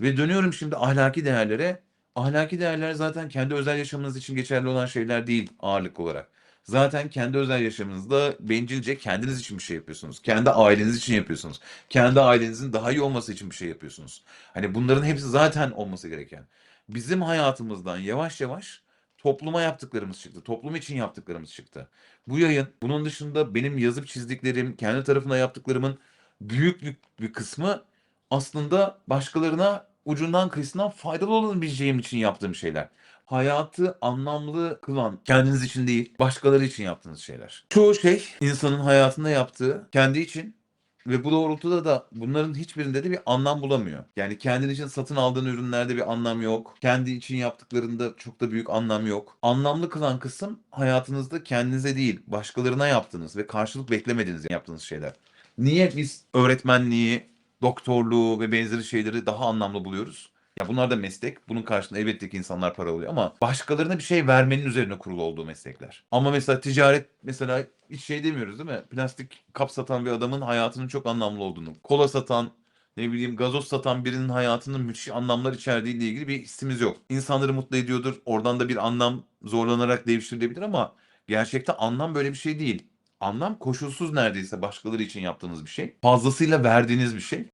Ve dönüyorum şimdi ahlaki değerlere. Ahlaki değerler zaten kendi özel yaşamınız için geçerli olan şeyler değil ağırlık olarak. Zaten kendi özel yaşamınızda bencilce kendiniz için bir şey yapıyorsunuz. Kendi aileniz için yapıyorsunuz. Kendi ailenizin daha iyi olması için bir şey yapıyorsunuz. Hani bunların hepsi zaten olması gereken. Bizim hayatımızdan yavaş yavaş topluma yaptıklarımız çıktı. Toplum için yaptıklarımız çıktı. Bu yayın bunun dışında benim yazıp çizdiklerim, kendi tarafına yaptıklarımın büyük bir, bir kısmı aslında başkalarına ucundan kıyısından faydalı olabileceğim için yaptığım şeyler. Hayatı anlamlı kılan kendiniz için değil, başkaları için yaptığınız şeyler. Çoğu şey insanın hayatında yaptığı kendi için ve bu doğrultuda da bunların hiçbirinde de bir anlam bulamıyor. Yani kendin için satın aldığın ürünlerde bir anlam yok. Kendi için yaptıklarında çok da büyük anlam yok. Anlamlı kılan kısım hayatınızda kendinize değil, başkalarına yaptığınız ve karşılık beklemediğiniz yaptığınız şeyler. Niye biz öğretmenliği, doktorluğu ve benzeri şeyleri daha anlamlı buluyoruz? Ya bunlar da meslek. Bunun karşılığında elbette ki insanlar para alıyor ama başkalarına bir şey vermenin üzerine kurulu olduğu meslekler. Ama mesela ticaret mesela hiç şey demiyoruz değil mi? Plastik kap satan bir adamın hayatının çok anlamlı olduğunu, kola satan, ne bileyim gazoz satan birinin hayatının müthiş anlamlar içerdiğiyle ilgili bir hissimiz yok. İnsanları mutlu ediyordur. Oradan da bir anlam zorlanarak devşirilebilir ama gerçekte anlam böyle bir şey değil. Anlam koşulsuz neredeyse başkaları için yaptığınız bir şey. Fazlasıyla verdiğiniz bir şey.